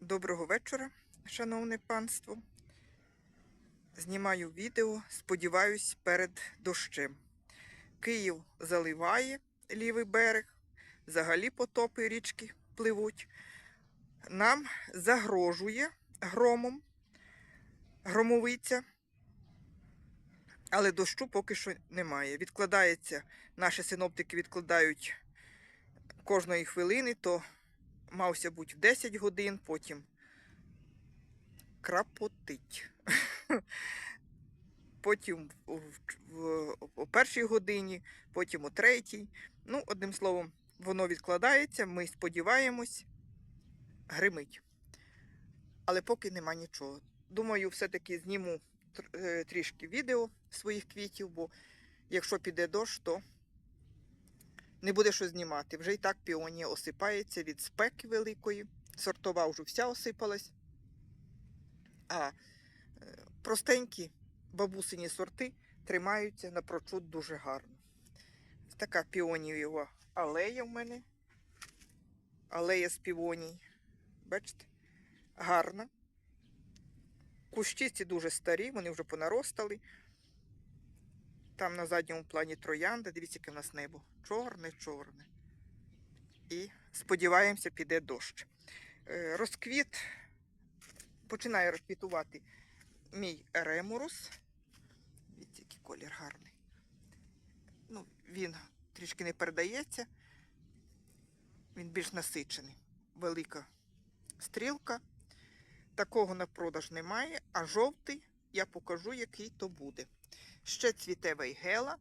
Доброго вечора, шановне панство. Знімаю відео, сподіваюсь, перед дощем. Київ заливає лівий берег, взагалі потопи річки пливуть. Нам загрожує громом громовиця, але дощу поки що немає. Відкладається, наші синоптики відкладають кожної хвилини, то мався бути в 10 годин, потім крапотить. Потім о першій годині, потім о третій. Ну, одним словом, воно відкладається, ми сподіваємось, гримить. Але поки нема нічого. Думаю, все-таки зніму е, трішки відео своїх квітів, бо якщо піде дощ, то не буде що знімати. Вже і так піонія осипається від спеки великої. Сортова вже вся осипалась. А е, простенькі бабусині сорти тримаються напрочуд дуже гарно. Така піонієва алея в мене. Алея з півоній. Бачите? Гарна. Кущі ці дуже старі, вони вже понаростали. Там на задньому плані троянда. Дивіться, яке в нас небо. Чорне, чорне. І сподіваємося, піде дощ. Е, Розквіт починає розквітувати мій ремурус. Дивіться, який колір гарний. Ну, він трішки не передається. Він більш насичений. Велика стрілка. Такого на продаж немає, а жовтий я покажу, який то буде. Ще цвіте вейгела.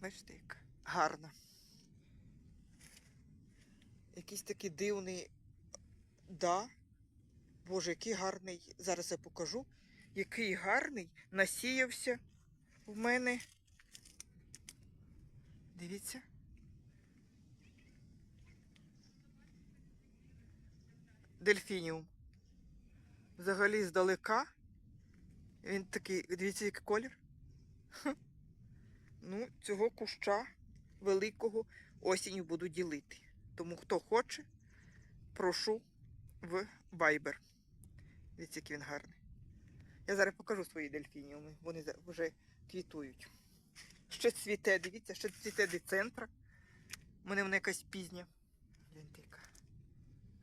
Бачите, як гарна. Якийсь такий дивний. Да. Боже, який гарний. Зараз я покажу. Який гарний насіявся в мене. Дивіться. Дельфініум. Взагалі здалека. Він такий, дивіться, який колір. Ну, цього куща великого осінню буду ділити. Тому хто хоче, прошу в Viber. Дивіться, який він гарний. Я зараз покажу свої дельфініуми. Вони вже квітують. Ще цвіте, дивіться, ще цвіте децентра. У мене вона якась пізня. Гляньте, яка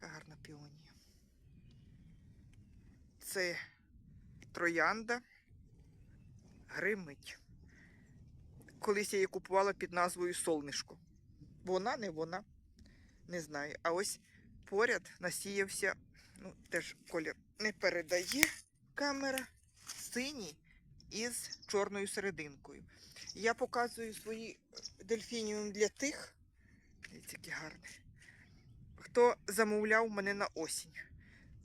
гарна піонія. Це троянда гримить. Колись я її купувала під назвою Солнишко. Вона, не вона, не знаю. А ось поряд насіявся, ну, теж колір не передає камера, синій із чорною серединкою. Я показую свої дельфініум для тих, які гарні, хто замовляв мене на осінь.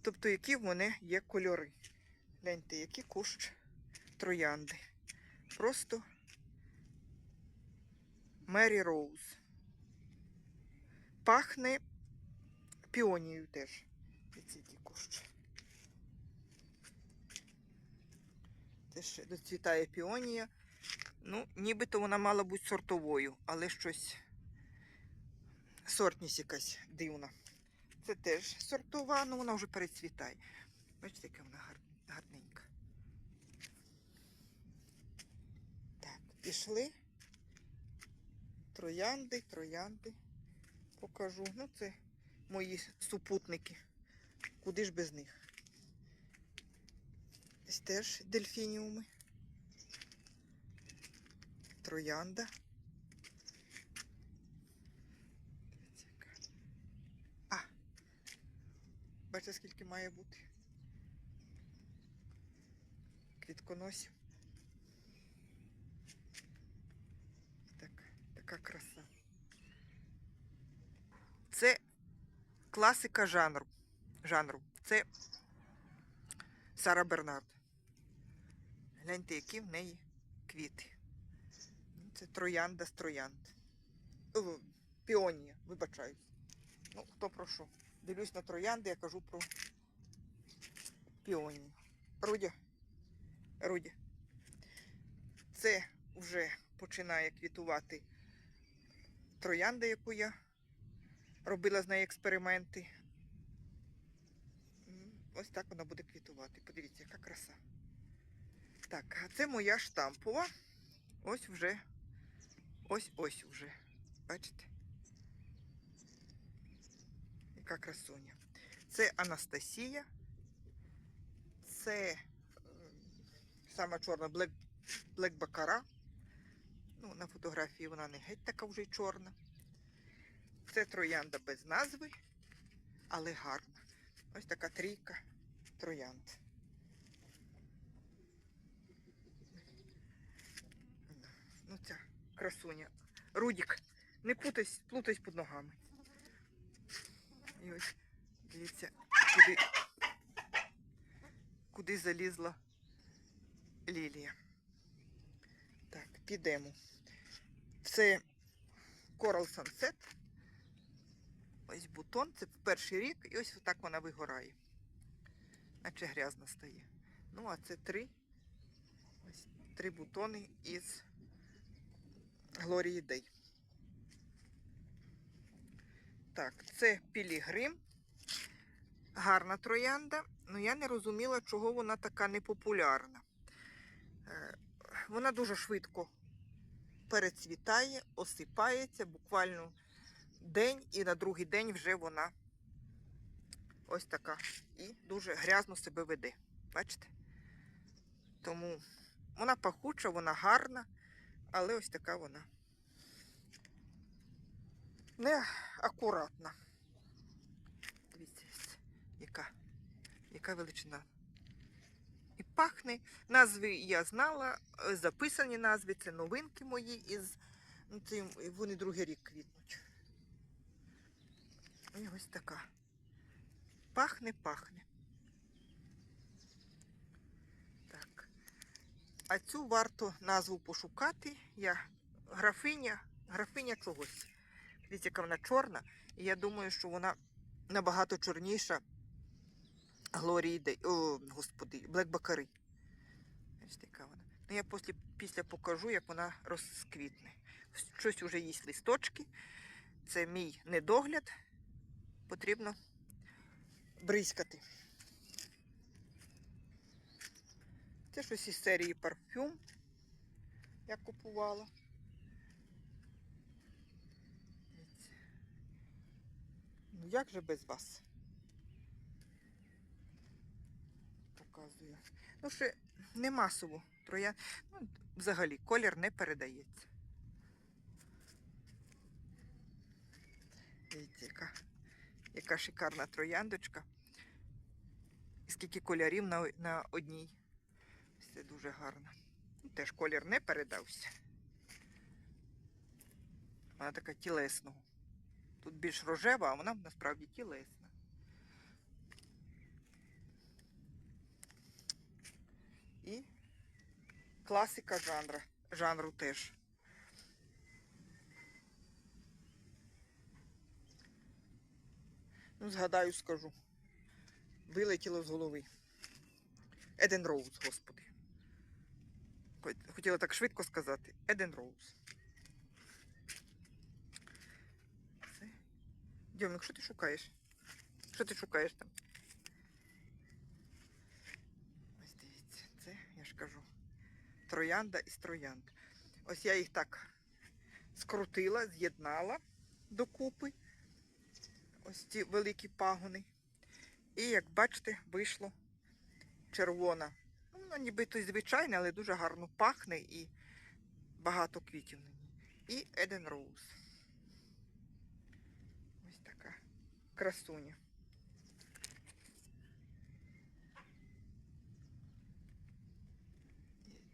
Тобто, які в мене є кольори. Гляньте, який кущ троянди. Просто Мері Роуз. Пахне піонією теж. Дивіться, який кущ. Ще доцвітає піонія. Ну, нібито вона мала бути сортовою, але щось сортність якась дивна. Це теж сортова, але вона вже перецвітає. Бачите, яка вона гар... гарненька. Так, пішли. Троянди, троянди. Покажу. Ну, це мої супутники. Куди ж без них? Ось теж дельфініуми. Троянда. А! Бачите, скільки має бути? Квітконосів. Так, така краса. Це класика жанру. жанру. Це Сара Бернард. Гляньте, які в неї квіти. Ну, Це троянда з троянд. Піонія, вибачаюсь. Ну, хто про що? Дивлюсь на троянди, я кажу про піонію. Рудя. Рудя. Це вже починає квітувати троянда, яку я робила з нею експерименти. Ось так вона буде квітувати. Подивіться, яка краса. Так, а це моя штампова. Ось вже. Ось ось вже. Бачите? Яка красуня. Це Анастасія. Це сама чорна Блек, Блек Бакара. Ну, на фотографії вона не геть така вже чорна. Це троянда без назви, але гарна. Ось така трійка троянд. Ну, ця красуня. Рудік, не путайся, плутайся під ногами. І ось дивіться, куди, куди залізла лілія. Так, підемо. Це Coral Sunset. Ось бутон, це перший рік, і ось так вона вигорає. Наче грязно стає. Ну, а це три. Ось три бутони із Глорії Дей. Так, це Пілігрим. Гарна троянда. Ну я не розуміла, чого вона така непопулярна. Е, Вона дуже швидко перецвітає, осипається, буквально день, і на другий день вже вона ось така. І дуже грязно себе веде. Бачите? Тому вона пахуча, вона гарна, але ось така вона не акуратна. Дивіться, яка, яка величина. Пахне. Назви я знала, е, записані назви, це новинки мої із ну, цим, вони другий рік квітнуть. І ось така. Пахне, пахне. Так. А цю варто назву пошукати. Я графиня, графиня чогось. Дивіться, яка вона чорна. І я думаю, що вона набагато чорніша Глорії Дей. О, господи, Блек Бакари. Ось така вона. Ну, я після, після покажу, як вона розквітне. Щось уже їсть листочки. Це мій недогляд. Потрібно бризкати. Це щось із серії парфюм. Я купувала. Ну як же без вас? Показую. Ну, ще не масово троя. Ну, взагалі, колір не передається. Дивіться, яка, яка шикарна трояндочка. І скільки кольорів на, на одній. Це дуже гарно. Ну, Теж колір не передався. Вона така тілесного. Тут більш рожева, а вона насправді тілесна. І класика жанру, жанру теж. Ну, згадаю, скажу. Вилетіло з голови. Еден Роуз, господи. Хотіла так швидко сказати. Еден Роуз. Це. Дьомик, що ти шукаєш? Що ти шукаєш там? Ось дивіться, це, я ж кажу, троянда із троянд. Ось я їх так скрутила, з'єднала докупи. Ось ці великі пагони. І як бачите, вийшло червона. Ну, Воно нібито звичайне, але дуже гарно пахне і багато квітів на ній. І Еден Роуз. Ось така красуня.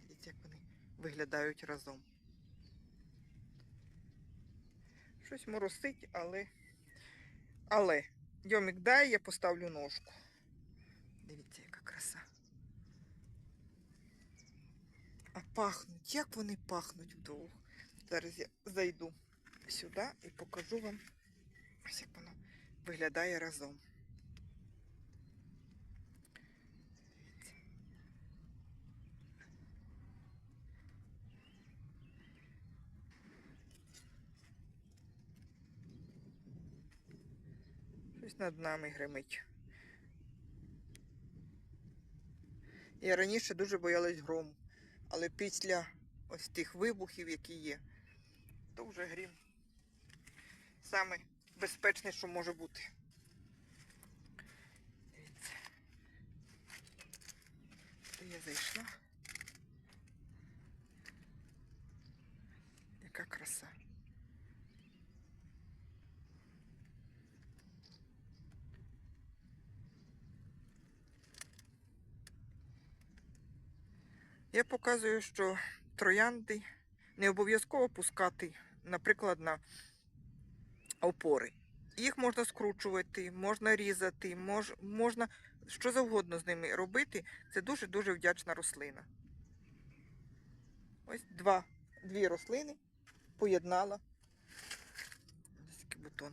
Дивіться, як вони виглядають разом. Щось моросить, але. Але. Дьомік дай, я поставлю ножку. Дивіться, яка краса. А пахнуть, як вони пахнуть вдвох. Зараз я зайду сюди і покажу вам, ось як воно виглядає разом. Над нами гримить. Я раніше дуже боялась грому, але після ось тих вибухів, які є, то вже грім саме безпечне, що може бути. Дивіться. Де я зайшла. Яка краса. Я показую, що троянди не обов'язково пускати, наприклад, на опори. Їх можна скручувати, можна різати, мож, можна що завгодно з ними робити. Це дуже-дуже вдячна рослина. Ось два, дві рослини поєднала. Такий бутон.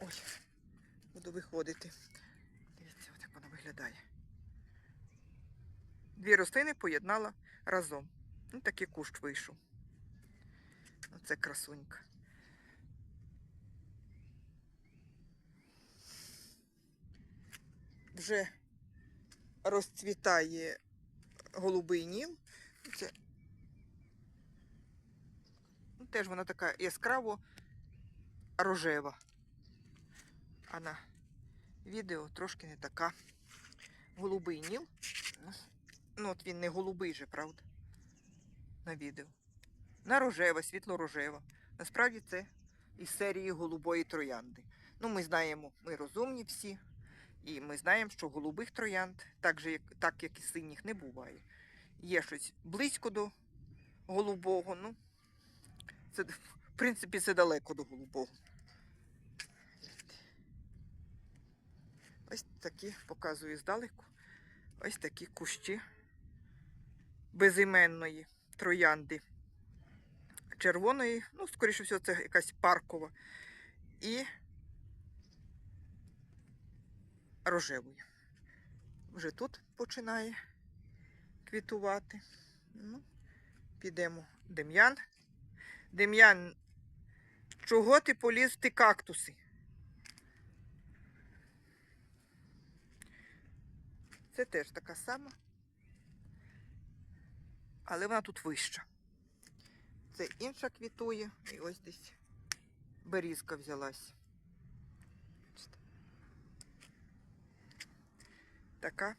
Ой, буду виходити. Дивіться, як воно виглядає. Дві рослини поєднала разом. Ну, такий кущ вийшов. Оце красунька. Вже розцвітає голубий. Це... Ну, теж вона така яскраво рожева. А на відео трошки не така. Голубий ніл. Ну, от він не голубий же, правда? На відео. На рожева, світло-рожева. Насправді це із серії голубої троянди. Ну, ми знаємо, ми розумні всі. І ми знаємо, що голубих троянд, так, же, так як і синіх, не буває. Є щось близько до голубого. Ну, це, в принципі, це далеко до голубого. Ось такі показую здалеку. Ось такі кущі безіменної троянди. Червоної, ну, скоріше всього, це якась паркова. І рожевої. Вже тут починає квітувати. Ну, підемо. Дем'ян. Дем'ян, чого ти поліз ті кактуси? Це теж така сама. Але вона тут вища. Це інша квітує. І ось десь берізка взялась. Така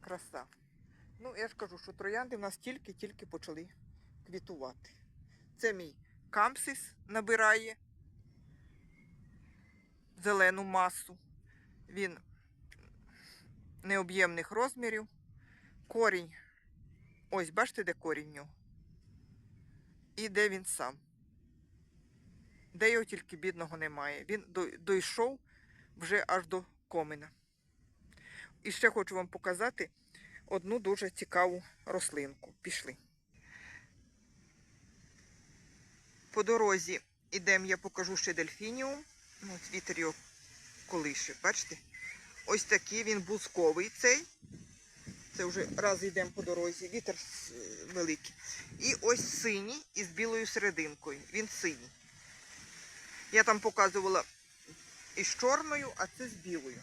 краса. Ну, я ж кажу, що троянди в нас тільки-тільки почали квітувати. Це мій кампсис набирає зелену масу. Він необ'ємних розмірів. Корінь. Ось, бачите, де корінь нього? І де він сам. Де його тільки бідного немає. Він дійшов вже аж до комина. І ще хочу вам показати одну дуже цікаву рослинку. Пішли. По дорозі ідемо, я покажу ще дельфініум. Ну, от вітер його колише, бачите? Ось такий він бузковий цей. Це вже раз йдемо по дорозі, вітер е, великий. І ось синій із білою серединкою. Він синій. Я там показувала із чорною, а це з білою.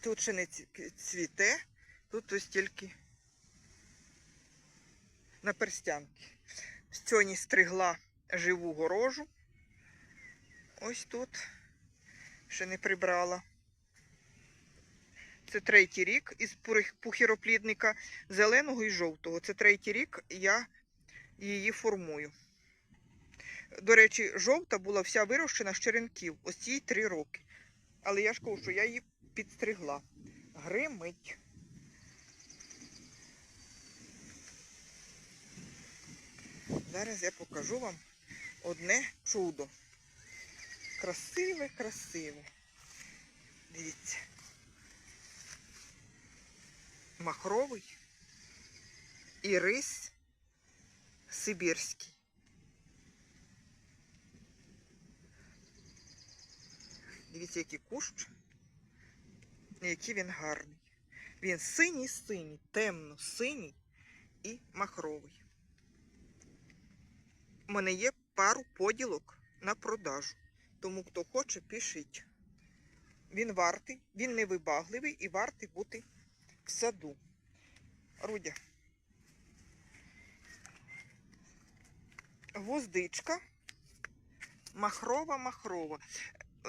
Тут ще не цвіте, тут ось тільки на перстянки. Сьогодні стригла живу горожу. Ось тут ще не прибрала. Це третій рік із пухіроплідника зеленого і жовтого. Це третій рік я її формую. До речі, жовта була вся вирощена з черенків. Ось цій три роки. Але я ж кажу, що я її підстригла. Гримить. Зараз я покажу вам одне чудо. Красиве, красиве. Дивіться. Махровий і рис сибірський. Дивіться, який кущ, який він гарний. Він синій-синій, темно-синій і махровий. У мене є пару поділок на продажу. Тому хто хоче, пишіть. Він вартий, він невибагливий і вартий бути в саду. Рудя. Гвоздичка. Махрова, махрова.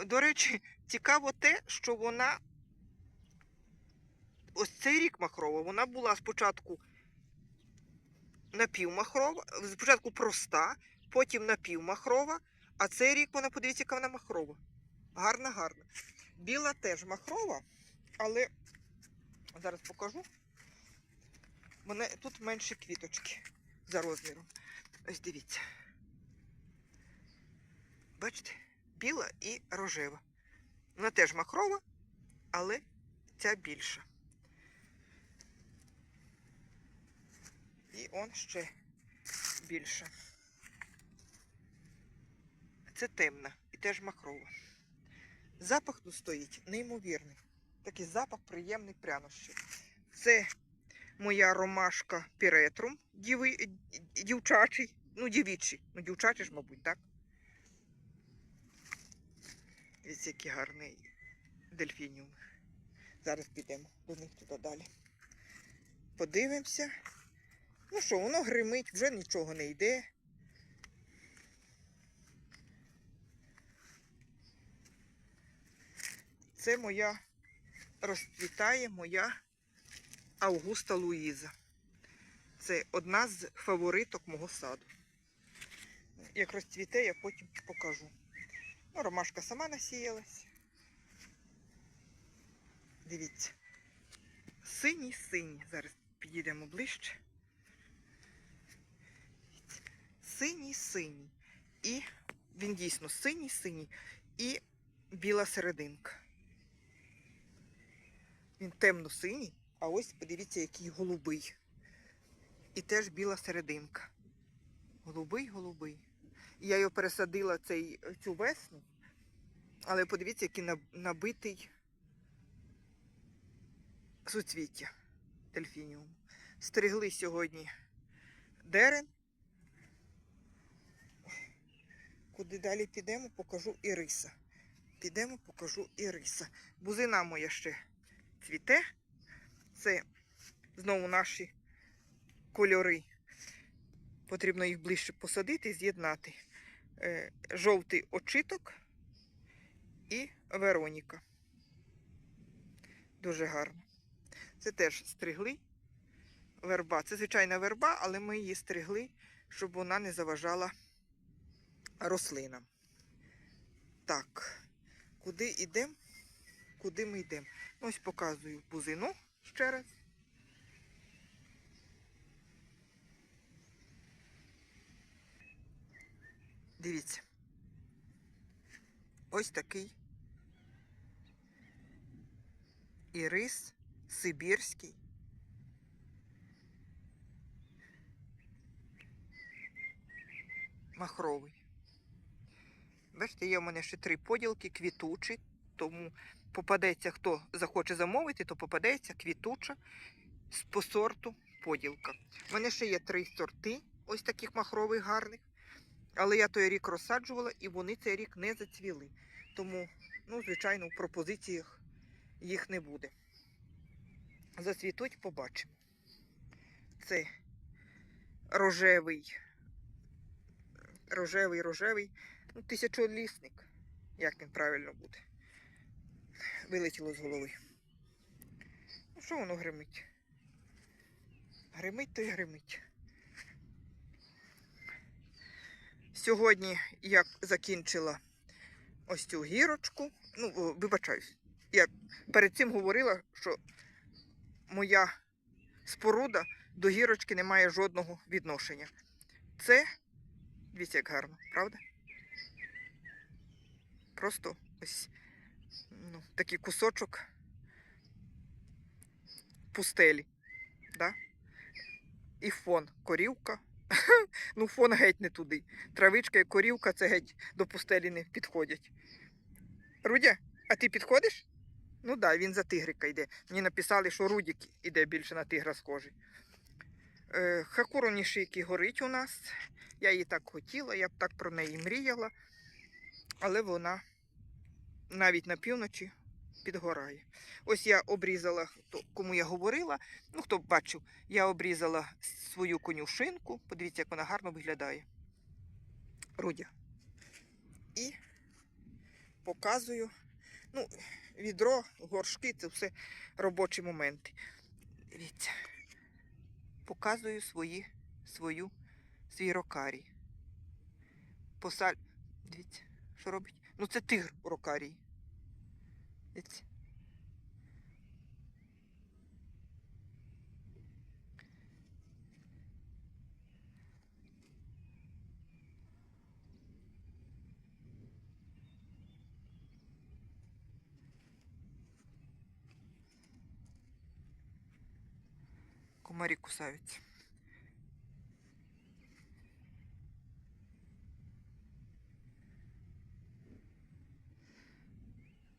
До речі, цікаво те, що вона ось цей рік махрова, вона була спочатку напівмахрова, спочатку проста, потім напівмахрова, а цей рік вона, подивіться, яка вона махрова. Гарна, гарна. Біла теж махрова, але зараз покажу. Мене тут менше квіточки за розміром. Ось дивіться. Бачите? Біла і рожева. Вона теж махрова, але ця більша. І он ще більше. Це темна і теж махрова. Запах тут стоїть неймовірний. Такий запах приємний прянощів. Це моя ромашка піретрум дівчачий, ну дівічий, ну дівчачий ж, мабуть, так? Ось який гарний дельфініум. Зараз підемо до них туди далі. Подивимося. Ну що, воно гримить, вже нічого не йде. Це моя розцвітає моя Августа Луїза. Це одна з фавориток мого саду. Як розцвіте, я потім покажу. Ну, ромашка сама насіялась. Дивіться. Синій синій. Зараз підійдемо ближче. Синій синій. І він дійсно синій синій і біла серединка. Він темно-синій, а ось подивіться, який голубий. І теж біла серединка. Голубий, голубий. І я його пересадила цей, цю весну, але подивіться, який набитий суцвіття дельфініум. Стригли сьогодні дерен. Куди далі підемо, покажу іриса. Підемо, покажу іриса. Бузина моя ще цвіте. Це знову наші кольори. Потрібно їх ближче посадити і з'єднати. Е, Жовтий очиток і Вероніка. Дуже гарно. Це теж стригли. Верба. Це звичайна верба, але ми її стригли, щоб вона не заважала рослинам. Так, куди йдемо? Куди ми йдемо? Ось показую бузину ще раз. Дивіться. Ось такий ірис сибірський. Махровий. Бачите, є у мене ще три поділки, квітучі, тому попадеться, хто захоче замовити, то попадеться квітуча по сорту поділка. У мене ще є три сорти, ось таких махрових гарних. Але я той рік розсаджувала і вони цей рік не зацвіли. Тому, ну, звичайно, в пропозиціях їх не буде. Зацвітуть, побачимо. Це рожевий, рожевий, рожевий, ну, тисячолісник. Як він правильно буде. Вилетіло з голови. Ну, що воно гримить? Гримить то й гримить. Сьогодні я закінчила ось цю гірочку. Ну, вибачаюсь. Я перед цим говорила, що моя споруда до гірочки не має жодного відношення. Це, дивіться, як гарно, правда? Просто ось ну, такий кусочок пустелі. Да? І фон корівка. Ну, фон геть не туди. Травичка і корівка це геть до пустелі не підходять. Рудя, а ти підходиш? Ну так, да, він за тигрика йде. Мені написали, що Рудік іде більше на тигра схожий. Е, Хакуру Нішики горить у нас. Я її так хотіла, я б так про неї мріяла, але вона навіть на півночі підгорає. Ось я обрізала, кому я говорила, ну хто б бачив, я обрізала свою конюшинку. Подивіться, як вона гарно виглядає. Рудя. І показую. Ну, відро, горшки це все робочі моменти. Дивіться. Показую свої, свою, свій рокарій. Посаль. Дивіться, що робить? Ну, це тигр у Дивіться. Комарі кусаються.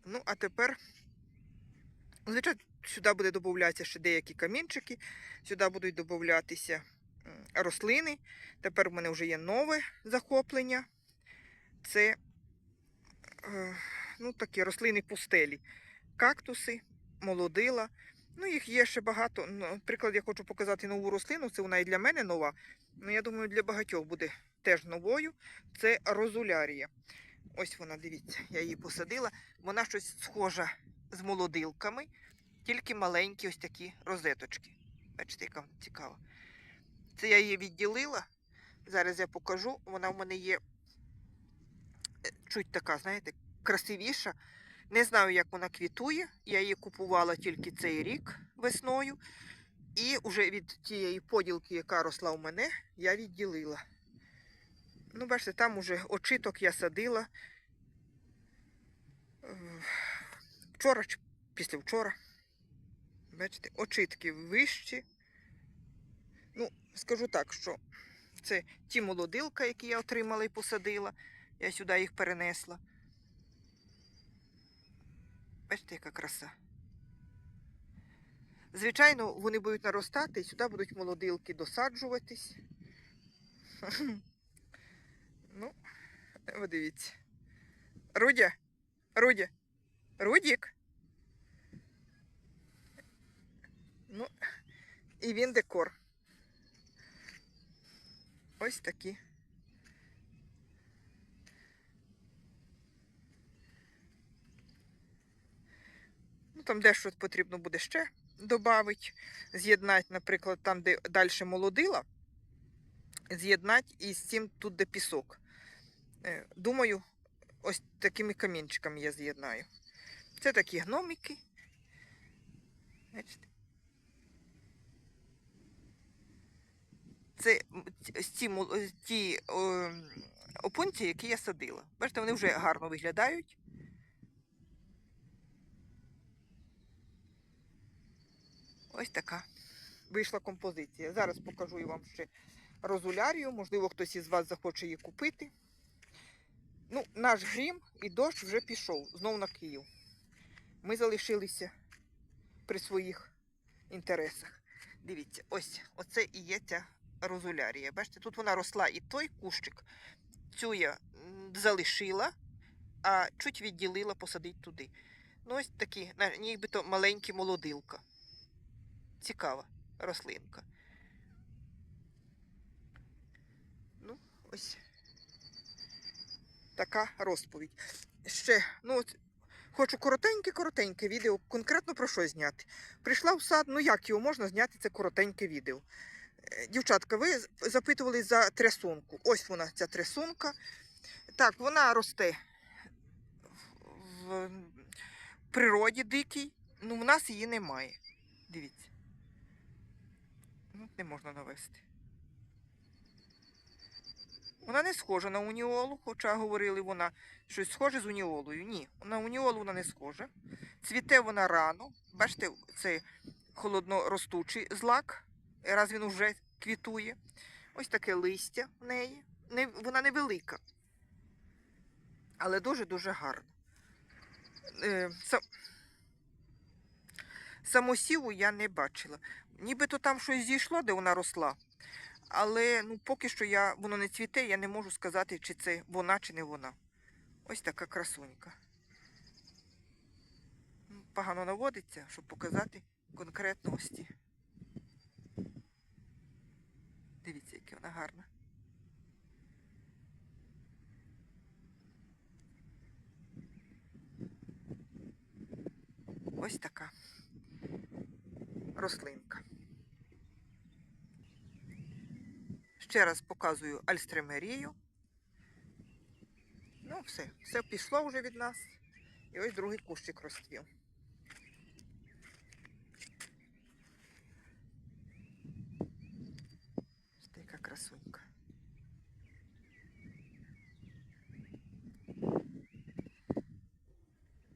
Ну, а тепер, звичайно, сюди буде додатися ще деякі камінчики, сюди будуть додатися рослини. Тепер в мене вже є нове захоплення. Це е, ну, такі рослини пустелі. Кактуси, молодила. Ну, їх є ще багато. Ну, Наприклад, я хочу показати нову рослину. Це вона і для мене нова. Ну, я думаю, для багатьох буде теж новою. Це розулярія. Ось вона, дивіться, я її посадила. Вона щось схожа з молодилками, тільки маленькі ось такі розеточки. Бачите, яка вона цікава. Це я її відділила. Зараз я покажу. Вона в мене є е, чуть така, знаєте, красивіша. Не знаю, як вона квітує. Я її купувала тільки цей рік весною. І вже від тієї поділки, яка росла у мене, я відділила. Ну, бачите, там уже очиток я садила. Вчора чи післявчора. Бачите, очитки вищі. Ну, скажу так, що це ті молодилка, які я отримала і посадила. Я сюди їх перенесла. Бачите, яка краса. Звичайно, вони будуть наростати, і сюди будуть молодилки досаджуватись. Ви дивіться. Рудя, Рудя, Рудік. Ну, і він декор. Ось такі. Ну, там дещо потрібно буде ще додати, з'єднати, наприклад, там, де далі молодила, з'єднати із цим тут, де пісок. Е, Думаю, ось такими камінчиками я з'єднаю. Це такі гномики. Бачите? Це ці- ті опунці, які я садила. Бачите, вони вже гарно виглядають. Ось така вийшла композиція. Зараз покажу вам ще розулярію. Можливо, хтось із вас захоче її купити. Ну, наш грім і дощ вже пішов знову на Київ. Ми залишилися при своїх інтересах. Дивіться, ось оце і є ця розулярія. Бачите, тут вона росла і той кущик. Цю я залишила, а чуть відділила посадити туди. Ну, ось такі, нібито маленькі молодилка. Цікава рослинка. Ну, ось така розповідь. Ще, ну от, хочу коротеньке-коротеньке відео, конкретно про що зняти. Прийшла в сад, ну як його можна зняти це коротеньке відео. Е, Дівчатка, ви запитували за трясунку. Ось вона, ця трясунка. Так, вона росте в природі дикій, ну в нас її немає. Дивіться. Ну, не можна навести. Вона не схожа на уніолу, хоча говорили вона щось схоже з уніолою. Ні, на уніолу вона не схожа. Цвіте вона рано. Бачите, це холодноростучий злак, раз він уже квітує. Ось таке листя в неї. Не, вона невелика, але дуже-дуже гарна. Е, са- Самосіву я не бачила. Нібито там щось зійшло, де вона росла. Але ну, поки що я, воно не цвіте, я не можу сказати, чи це вона, чи не вона. Ось така красунька. Ну, Погано наводиться, щоб показати конкретності. Дивіться, яка вона гарна. Ось така рослинка. Ще раз показую альстремерію. Ну, все, все пішло вже від нас. І ось другий кущик розцвів. Ось така красунька.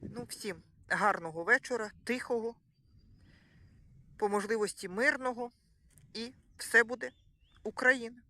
Ну, всім гарного вечора, тихого, по можливості мирного, і все буде Україна.